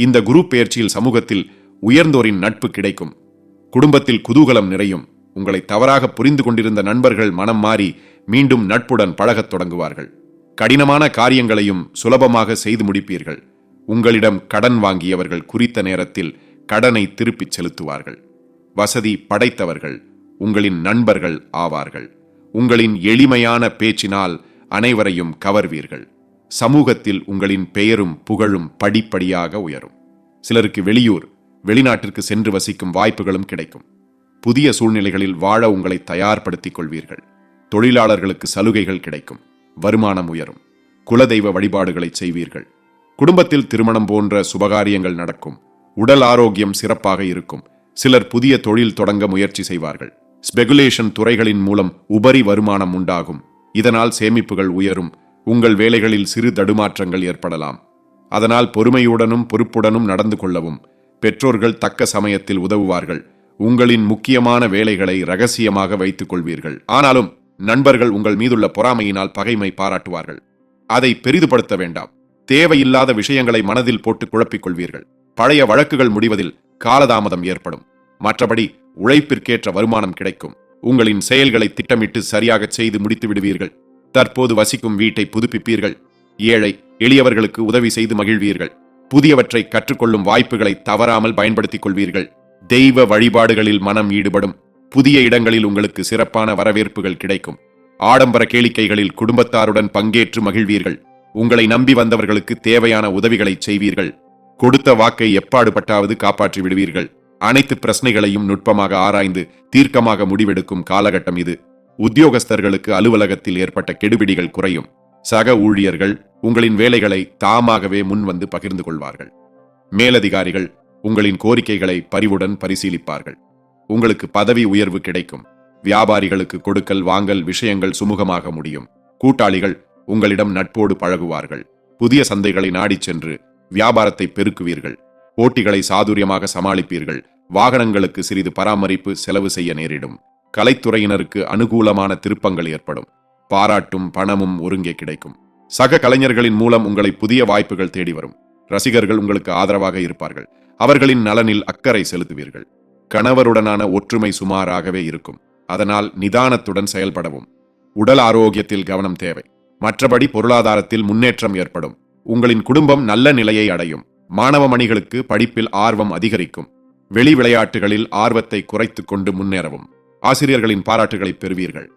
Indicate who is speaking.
Speaker 1: இந்த குரு பயிற்சியில் சமூகத்தில் உயர்ந்தோரின் நட்பு கிடைக்கும். குடும்பத்தில் குதூகலம் நிறையும். உங்களை தவறாக புரிந்து கொண்டிருந்த நண்பர்கள் மனம் மாறி மீண்டும் நட்புடன் பழகத் தொடங்குவார்கள். கடினமான காரியங்களையும் சுலபமாக செய்து முடிப்பீர்கள். உங்களிடம் கடன் வாங்கியவர்கள் குறித்த நேரத்தில் கடனை திருப்பிச் செலுத்துவார்கள். வசதி படைத்தவர்கள் உங்களின் நண்பர்கள் ஆவார்கள். உங்களின் எளிமையான பேச்சினால் அனைவரையும் கவர்வீர்கள். சமூகத்தில் உங்களின் பெயரும் புகழும் படிப்படியாக உயரும். சிலருக்கு வெளியூர் வெளிநாட்டிற்கு சென்று வசிக்கும் வாய்ப்புகளும் கிடைக்கும். புதிய சூழ்நிலைகளில் வாழ உங்களை தயார்படுத்திக் கொள்வீர்கள். தொழிலாளர்களுக்கு சலுகைகள் கிடைக்கும். வருமானம் உயரும். குலதெய்வ வழிபாடுகளை செய்வீர்கள். குடும்பத்தில் திருமணம் போன்ற சுபகாரியங்கள் நடக்கும். உடல் ஆரோக்கியம் சிறப்பாக இருக்கும். சிலர் புதிய தொழில் தொடங்க முயற்சி செய்வார்கள். ஸ்பெகுலேஷன் துறைகளின் மூலம் உபரி வருமானம் உண்டாகும். இதனால் சேமிப்புகள் உயரும். உங்கள் வேலைகளில் சிறு தடுமாற்றங்கள் ஏற்படலாம். அதனால் பொறுமையுடனும் பொறுப்புடனும் நடந்து கொள்ளவும் பெற்றோர்கள் தக்க சமயத்தில் உதவுவார்கள். உங்களின் முக்கியமான வேலைகளை ரகசியமாக வைத்துக் கொள்வீர்கள். ஆனாலும் நண்பர்கள் உங்கள் மீதுள்ள பொறாமையினால் பகைமை பாராட்டுவார்கள். அதை பெரிதுபடுத்த வேண்டாம். தேவையில்லாத விஷயங்களை மனதில் போட்டு குழப்பிக் கொள்வீர்கள். பழைய வழக்குகள் முடிவதில் காலதாமதம் ஏற்படும். மற்றபடி உழைப்பிற்கேற்ற வருமானம் கிடைக்கும். உங்களின் செயல்களை திட்டமிட்டு சரியாக செய்து முடித்து விடுவீர்கள் தற்போது வசிக்கும் வீட்டை புதுப்பிப்பீர்கள். ஏழை எளியவர்களுக்கு உதவி செய்து மகிழ்வீர்கள். புதியவற்றை கற்றுக்கொள்ளும் வாய்ப்புகளை தவறாமல் பயன்படுத்திக் கொள்வீர்கள். தெய்வ வழிபாடுகளில் மனம் ஈடுபடும். புதிய இடங்களில் உங்களுக்கு சிறப்பான வரவேற்புகள் கிடைக்கும். ஆடம்பர கேளிக்கைகளில் குடும்பத்தாருடன் பங்கேற்று மகிழ்வீர்கள். உங்களை நம்பி வந்தவர்களுக்கு தேவையான உதவிகளை செய்வீர்கள். கொடுத்த வாக்கை எப்பாடுபட்டாவது காப்பாற்றி விடுவீர்கள். அனைத்து பிரச்சனைகளையும் நுட்பமாக ஆராய்ந்து தீர்க்கமாக முடிவெடுக்கும் காலகட்டம் இது. உத்தியோகஸ்தர்களுக்கு அலுவலகத்தில் ஏற்பட்ட கெடுபிடிகள் குறையும். சக ஊழியர்கள் உங்களின் வேலைகளை தாமாகவே முன்வந்து பகிர்ந்து கொள்வார்கள். மேலதிகாரிகள் உங்களின் கோரிக்கைகளை பரிவுடன் பரிசீலிப்பார்கள். உங்களுக்கு பதவி உயர்வு கிடைக்கும். வியாபாரிகளுக்கு கொடுக்கல் வாங்கல் விஷயங்கள் சுமூகமாக முடியும். கூட்டாளிகள் உங்களிடம் நட்போடு பழகுவார்கள். புதிய சந்தைகளை நாடிச் சென்று வியாபாரத்தை பெருக்குவீர்கள். போட்டிகளை சாதுரியமாக சமாளிப்பீர்கள். வாகனங்களுக்கு சிறிது பராமரிப்பு செலவு செய்ய நேரிடும். கலைத்துறையினருக்கு அனுகூலமான திருப்பங்கள் ஏற்படும். பாராட்டும் பணமும் ஒருங்கே கிடைக்கும். சக கலைஞர்களின் மூலம் உங்களை புதிய வாய்ப்புகள் தேடி வரும். ரசிகர்கள் உங்களுக்கு ஆதரவாக இருப்பார்கள். அவர்களின் நலனில் அக்கறை செலுத்துவீர்கள். கணவருடனான ஒற்றுமை சுமாராகவே இருக்கும். அதனால் நிதானத்துடன் செயல்படவும். உடல் ஆரோக்கியத்தில் கவனம் தேவை. மற்றபடி பொருளாதாரத்தில் முன்னேற்றம் ஏற்படும். உங்களின் குடும்பம் நல்ல நிலையை அடையும். மாணவ மணிகளுக்கு படிப்பில் ஆர்வம் அதிகரிக்கும். வெளி விளையாட்டுகளில் ஆர்வத்தை குறைத்து கொண்டு முன்னேறவும். ஆசிரியர்களின் பாராட்டுகளை பெறுவீர்கள்.